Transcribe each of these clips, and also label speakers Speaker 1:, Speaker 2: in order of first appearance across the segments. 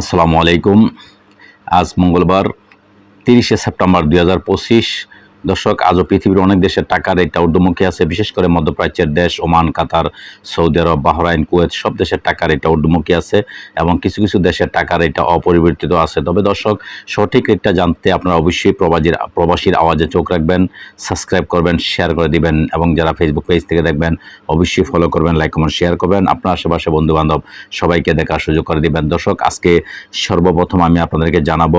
Speaker 1: আসসালামু আলাইকুম। আজ মঙ্গলবার তিরিশে সেপ্টেম্বর দুই হাজার পঁচিশ দর্শক, আজও পৃথিবীর অনেক দেশের টাকার এটা ঊর্ধ্বমুখী আছে। বিশেষ করে মধ্যপ্রাচ্যের দেশ, Oman, Qatar, Saudi Arabia, Bahrain, Kuwait, সব দেশের টাকার এটা ঊর্ধ্বমুখী আছে এবং কিছু কিছু দেশের টাকার এটা অপরিবর্তিত আছে। তবে দর্শক, সঠিক রেটটা জানতে আপনারা অবশ্যই প্রবাসীর প্রবাসীর আওয়াজে চোখ রাখবেন, সাবস্ক্রাইব করবেন, শেয়ার করে দিবেন এবং যারা ফেসবুক পেজ থেকে দেখবেন, অবশ্যই ফলো করবেন লাইক কমেন্ট শেয়ার করবেন। আপনার আশেপাশে বন্ধু বান্ধব সবাইকে দেখার সুযোগ করে দিবেন। দর্শক, আজকে সর্বপ্রথম আমি আপনাদেরকে জানাব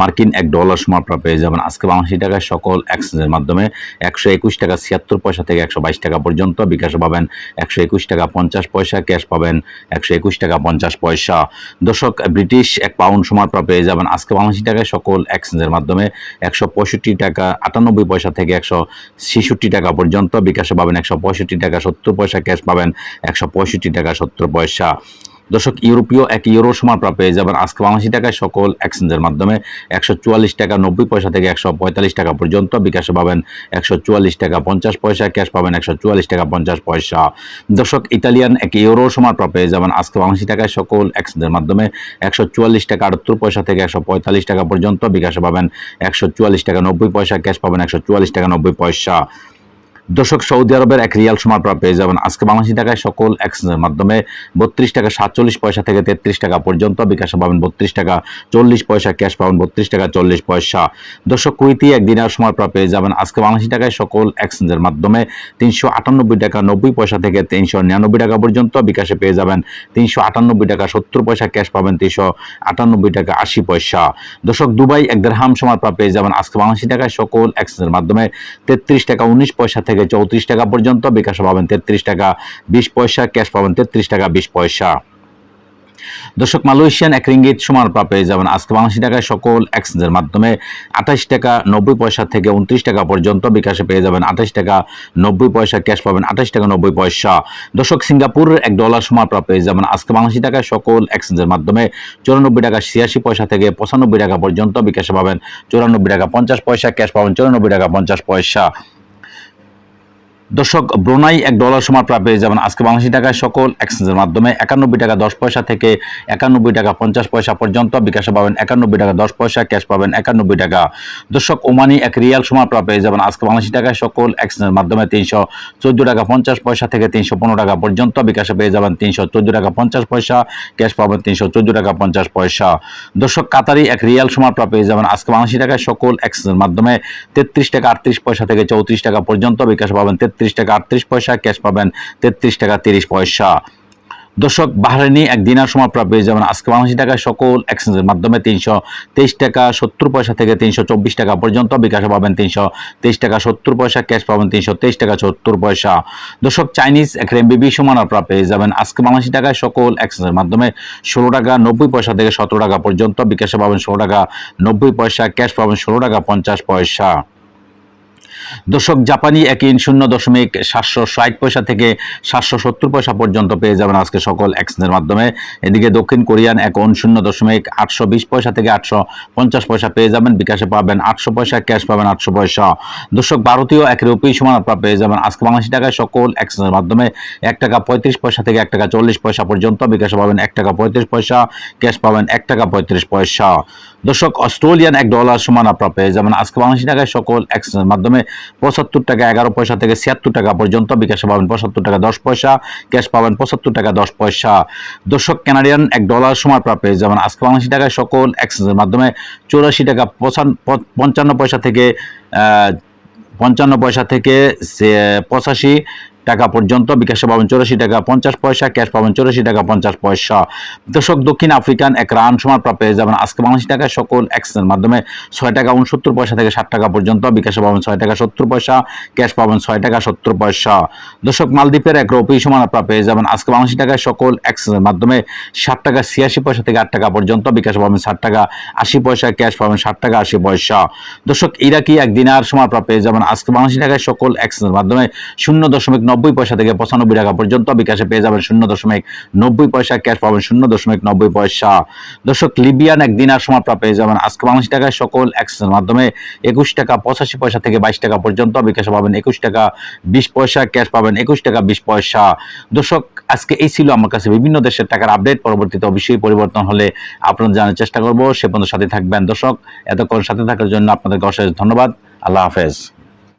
Speaker 1: মার্কিন এক ডলার সমান আপনারা পেয়ে যাবেন। আজকে বাংলাদেশি টাকায় সকল এক্সচেঞ্জের মাধ্যমে একশো একুশ টাকা ছিয়াত্তর পয়সা থেকে একশো বাইশ টাকা পর্যন্ত বিকাশে পাবেন। একশো একুশ টাকা পঞ্চাশ পয়সা ক্যাশ পাবেন। একশো একুশ টাকা পঞ্চাশ পয়সা। দর্শক, ব্রিটিশ এক পাউন্ড সমান আপনারা পেয়ে যাবেন। আজকে বাংলাদেশি টাকায় সকল এক্সচেঞ্জের মাধ্যমে একশো পঁয়ষট্টি টাকা আটানব্বই পয়সা থেকে একশো ছেষট্টি টাকা পর্যন্ত বিকাশে পাবেন। একশো পঁয়ষট্টি টাকা সত্তর পয়সা ক্যাশ পাবেন। একশো পঁয়ষট্টি টাকা সত্তর পয়সা। দর্শক, ইউরোপীয় এক ইউরো সমান প্রাপ্য পেয়ে যাবেন আজকে বাংলাদেশি টাকায় সকল এক্সচেঞ্জের মাধ্যমে। একশো চুয়াল্লিশ টাকা নব্বই পয়সা থেকে একশো পঁয়তাল্লিশ টাকা পর্যন্ত বিকাশে পাবেন। একশো চুয়াল্লিশ টাকা পঞ্চাশ পয়সা, ক্যাশ পাবেন একশো চুয়াল্লিশ টাকা পঞ্চাশ পয়সা। দর্শক, ইতালিয়ান এক ইউরো সমান প্রাপ্য পেয়ে যাবেন আজকে বাংলাদেশি টাকায় সকল এক্সচেঞ্জের মাধ্যমে। একশো চুয়াল্লিশ টাকা আটাত্তর পয়সা থেকে একশো পঁয়তাল্লিশ টাকা পর্যন্ত বিকাশে পাবেন। একশো চুয়াল্লিশ টাকা নব্বই পয়সা, ক্যাশ পাবেন একশো চুয়াল্লিশ টাকা নব্বই পয়সা। দর্শক, সৌদি আরবের এক রিয়াল সমান পেয়ে যাবেন। আজকে বাংলাদেশি টাকায় সকল এক্সচেঞ্জের মাধ্যমে বত্রিশ টাকা সাতচল্লিশ পয়সা থেকে তেত্রিশ টাকা পর্যন্ত বিকাশে পাবেন বত্রিশ টাকা চল্লিশ পয়সা, ক্যাশ পাবেন বত্রিশ টাকা চল্লিশ পয়সা। দর্শক, কুইতি এক দিনার প্রাপ্য পেয়ে যাবেন। আজকে বাংলাদেশি টাকায় সকল এক্সচেঞ্জের মাধ্যমে তিনশো আটানব্বই টাকা নব্বই পয়সা থেকে তিনশো নিরানব্বই টাকা পর্যন্ত বিকাশে পেয়ে যাবেন। তিনশো আটানব্বই টাকা সত্তর পয়সা, ক্যাশ পাবেন তিনশো আটানব্বই টাকা আশি পয়সা। দর্শক, দুবাই এক দেড়হাম সময় প্রাপ্য পেয়ে যাবেন। আজকে বাংলাদেশি টাকায় সকল এক্সচেঞ্জের মাধ্যমে তেত্রিশ টাকা উনিশ পয়সা থেকে চৌত্রিশ টাকা পর্যন্ত। বিকাশে পাবেন তেত্রিশ টাকা বিশ পয়সা, ক্যাশ পাবেন তেত্রিশ টাকা বিশ পয়সা। দর্শক, মালয়েশিয়ান এক রিঙ্গিত সমান পেয়ে যাবেন আজকে বাংলাদেশি টাকায় সকল এক্সচেঞ্জের মাধ্যমে আঠাশ টাকা নব্বই পয়সা থেকে উনত্রিশ টাকা পর্যন্ত বিকাশে পেয়ে যাবেন আঠাশ টাকা নব্বই পয়সা, ক্যাশ পাবেন আঠাশ টাকা নব্বই পয়সা। দর্শক, সিঙ্গাপুরের এক ডলার সমান পেয়ে যাবেন আজকে বাংলাদেশি টাকায় সকল এক্সচেঞ্জের মাধ্যমে চুরানব্বই টাকা ছিয়াশি পয়সা থেকে পঁচানব্বই টাকা পর্যন্ত বিকাশে পাবেন চুরানব্বই টাকা পঞ্চাশ পয়সা, ক্যাশ পাবেন চুরানব্বই টাকা পঞ্চাশ পয়সা। দর্শক, ব্রোনাই এক ডলার সমান প্রায় পেয়ে যাবেন। আজকে বাংলাদেশি টাকায় সকল এক্সচেঞ্জের মাধ্যমে একানব্বই টাকা দশ পয়সা থেকে একানব্বই টাকা পঞ্চাশ পয়সা পর্যন্ত বিকাশে পাবেন। একানব্বই টাকা দশ পয়সা, ক্যাশ পাবেন একানব্বই টাকা। দর্শক, ওমানি এক রিয়াল সমান প্রায় পেয়ে যাবেন। আজকে বাংলাদেশি টাকায় সকল এক্সচেঞ্জের মাধ্যমে তিনশো চোদ্দ টাকা পঞ্চাশ পয়সা থেকে তিনশো পনেরো টাকা পর্যন্ত বিকাশে পেয়ে যাবেন। তিনশো চোদ্দ টাকা পঞ্চাশ পয়সা, ক্যাশ পাবেন তিনশো চোদ্দ টাকা পঞ্চাশ পয়সা। দর্শক, কাতারি এক রিয়াল সমান প্রায় পেয়ে যাবেন। আজকে বাংলাদেশি টাকায় সকল এক্সচেঞ্জের মাধ্যমে তেত্রিশ টাকা আটত্রিশ পয়সা থেকে চৌত্রিশ টাকা পর্যন্ত বিকাশে পাবেন। টাকা আটত্রিশ পয়সা, ক্যাশ পাবেন তেত্রিশ টাকা তিরিশ পয়সা। দর্শক, বাহরাইনি এক দিনার সময় প্রাপ্য পেয়ে যাবেন আজকে বাংলাদেশি টাকায় সকল এক্সচেঞ্জের মাধ্যমে তিনশো তেইশ টাকা সত্তর পয়সা থেকে তিনশো চব্বিশ টাকা পর্যন্ত বিকাশে পাবেন তিনশো তেইশ টাকা সত্তর পয়সা, ক্যাশ পাবেন তিনশো তেইশ টাকা সত্তর পয়সা। দর্শক, চাইনিজ এক রেমবিবি সমান আপনারা যাবেন আজকে বাংলাদেশি টাকায় সকল এক্সচেঞ্জের মাধ্যমে ষোলো টাকা নব্বই পয়সা থেকে সতেরো টাকা পর্যন্ত বিকাশে পাবেন ষোলো টাকা নব্বই পয়সা, ক্যাশ পাবেন ষোলো টাকা পঞ্চাশ পয়সা। দর্শক, জাপানি এক ইন শূন্য দশমিক সাতশো ষাট পয়সা থেকে সাতশো সত্তর পয়সা পর্যন্ত পেয়ে যাবেন আজকে সকল এক্সচেঞ্জের মাধ্যমে। এদিকে দক্ষিণ কোরিয়ান এক অন শূন্য দশমিক আটশো বিশ পয়সা থেকে আটশো পঞ্চাশ পয়সা পেয়ে যাবেন। বিকাশে পাবেন আটশো পয়সা, ক্যাশ পাবেন আটশো পয়সা। দর্শক, ভারতীয় এক রুপি সমান আপনারা পেয়ে যাবেন আজকে বাংলাদেশি টাকায় সকল এক্সচেঞ্জের মাধ্যমে। এক টাকা পঁয়ত্রিশ পয়সা থেকে এক টাকা চল্লিশ পয়সা পর্যন্ত বিকাশে পাবেন এক টাকা পঁয়ত্রিশ পয়সা, ক্যাশ পাবেন এক টাকা পঁয়ত্রিশ পয়সা। দর্শক, অস্ট্রেলিয়ান এক ডলার সমান আপনারা পেয়ে যাবেন আজকে বাংলাদেশি টাকায় সকল এক্সচেঞ্জের মাধ্যমে। পঁচাত্তর টাকা এগারো পয়সা থেকে ছিয়াত্তর টাকা পর্যন্ত, বিকাশে পাবেন পঁচাত্তর টাকা দশ পয়সা, ক্যাশ পাবেন পঁচাত্তর টাকা দশ পয়সা। দর্শক ক্যানাডিয়ান এক ডলার সময় প্রাপ্য যেমন আজকে বাংলাদেশি টাকায় সকল এক্সচেঞ্জের মাধ্যমে চৌরাশি টাকা পঞ্চান্ন পয়সা থেকে পঞ্চান্ন পয়সা থেকে পঁচাশি টাকা পর্যন্ত, বিকাশে পাবেন চৌরাশি টাকা পঞ্চাশ পয়সা, ক্যাশ পাবেন চৌরাশি টাকা পঞ্চাশ পয়সা। দর্শক, দক্ষিণ আফ্রিকান এক রান সময় প্রাপ্য পেয়ে যাবেন আজকে বাংলাদেশি টাকায় সকল এক্সচেঞ্জের মাধ্যমে। ছয় টাকা উনসত্তর পয়সা থেকে ষাট টাকা পর্যন্ত, বিকাশে পাবেন ছয় টাকা সত্তর পয়সা, ক্যাশ পাবেন ছয় টাকা সত্তর পয়সা। দর্শক, মালদ্বীপের এক রুপি সমান আপনারা পেয়ে যাবেন আজকে বাংলাদেশি টাকায় সকল এক্সচেঞ্জের মাধ্যমে। ষাট টাকা ছিয়াশি পয়সা থেকে আট টাকা পর্যন্ত, বিকাশে পাবেন ষাট টাকা আশি পয়সা, ক্যাশ পাবেন ষাট টাকা আশি পয়সা। দর্শক, ইরাকি এক দিনার সময় আপনারা পেয়ে যাবেন আজকে বাংলাদেশি টাকায় সকল এক্সচেঞ্জের মাধ্যমে। শূন্য দশমিক নব্বই পয়সা থেকে পঁচানব্বই টাকা পর্যন্ত বিকাশে পেয়ে যাবেন শূন্য দশমিক নব্বই পয়সা, ক্যাশ পাবেন শূন্য দশমিক নব্বই পয়সা। দর্শক, লিবিয়ান এক দিনার সময় আপনারা পেয়ে যাবেন। আজকে বাংলাদেশি টাকায় সকল এক্সচেঞ্জের মাধ্যমে একুশ টাকা পঁচাশি পয়সা থেকে বাইশ টাকা পর্যন্ত বিকাশে পাবেন একুশ টাকা বিশ পয়সা, ক্যাশ পাবেন একুশ টাকা বিশ পয়সা। দর্শক, আজকে এই ছিল আমার কাছে বিভিন্ন দেশের টাকার আপডেট পরবর্তীতে অবশ্যই পরিবর্তন হলে আপনাদের জানার চেষ্টা করব। সে পর্যন্ত সাথে থাকবেন। দর্শক, এতক্ষণ সাথে থাকার জন্য আপনাদেরকে অশেষ ধন্যবাদ। আল্লাহ হাফেজ।